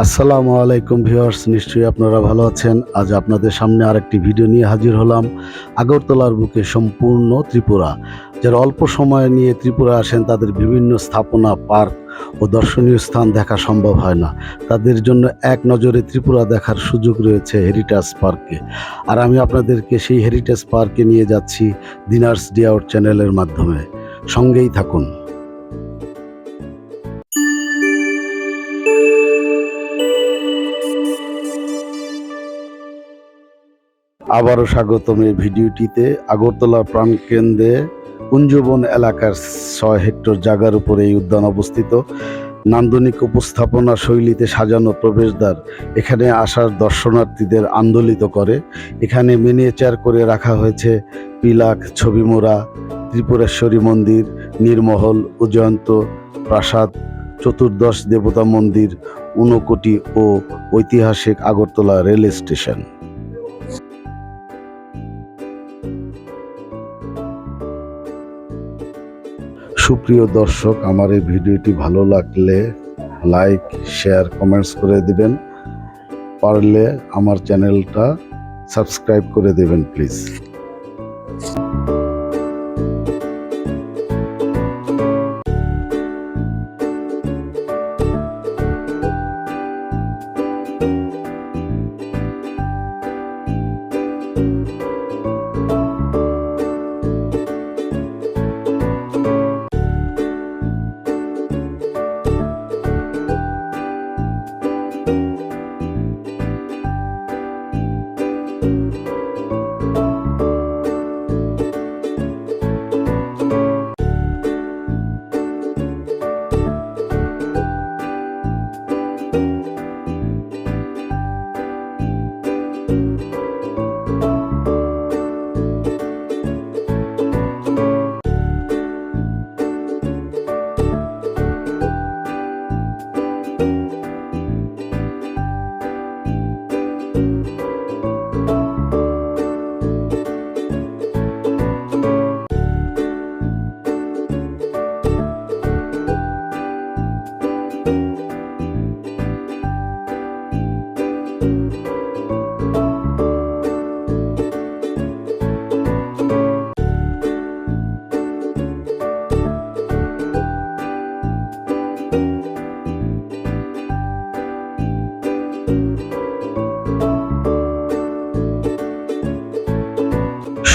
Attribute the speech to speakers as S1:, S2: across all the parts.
S1: আসসালামু আলাইকুম ভিউয়ার্স, নিশ্চয়ই আপনারা ভালো আছেন। আজ আপনাদের সামনে আরেকটি ভিডিও নিয়ে হাজির হলাম আগরতলার বুকে সম্পূর্ণ ত্রিপুরা। যারা অল্প সময় নিয়ে ত্রিপুরা আসেন, তাদের বিভিন্ন স্থাপনা, পার্ক ও দর্শনীয় স্থান দেখা সম্ভব হয় না। তাদের জন্য এক নজরে ত্রিপুরা দেখার সুযোগ রয়েছে হেরিটেজ পার্কে। আর আমি আপনাদেরকে সেই হেরিটেজ পার্কে নিয়ে যাচ্ছি দিনার্স ডে আউট চ্যানেলের মাধ্যমে। সঙ্গেই থাকুন। আবারও স্বাগতম এই ভিডিওটিতে। আগরতলা প্রাণকেন্দ্রে কুঞ্জবন এলাকার ছয় হেক্টর জায়গার উপরে এই উদ্যান অবস্থিত। নান্দনিক উপস্থাপনা শৈলীতে সাজানো প্রবেশদ্বার এখানে আসার দর্শনার্থীদের আন্দোলিত করে। এখানে মিনিয়েচার করে রাখা হয়েছে পিলাক, ছবিমোড়া, ত্রিপুরেশ্বরী মন্দির, নীরমহল, উজয়ন্ত প্রাসাদ, চতুর্দশ দেবতা মন্দির, ঊনকোটি ও ঐতিহাসিক আগরতলা রেল স্টেশন সুপ্রিয় দর্শক, আমার এই ভিডিওটি ভালো লাগলে লাইক, শেয়ার, কমেন্টস করে দিবেন। পারলে আমার চ্যানেলটা সাবস্ক্রাইব করে দেবেন, প্লিজ।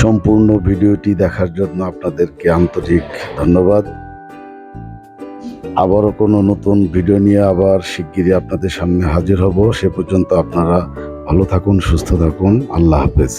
S1: সম্পূর্ণ ভিডিওটি দেখার জন্য আপনাদেরকে আন্তরিক ধন্যবাদ। আবারও কোনো নতুন ভিডিও নিয়ে আবার শিগগিরই আপনাদের সামনে হাজির হব। সে পর্যন্ত আপনারা ভালো থাকুন, সুস্থ থাকুন। আল্লাহ হাফেজ।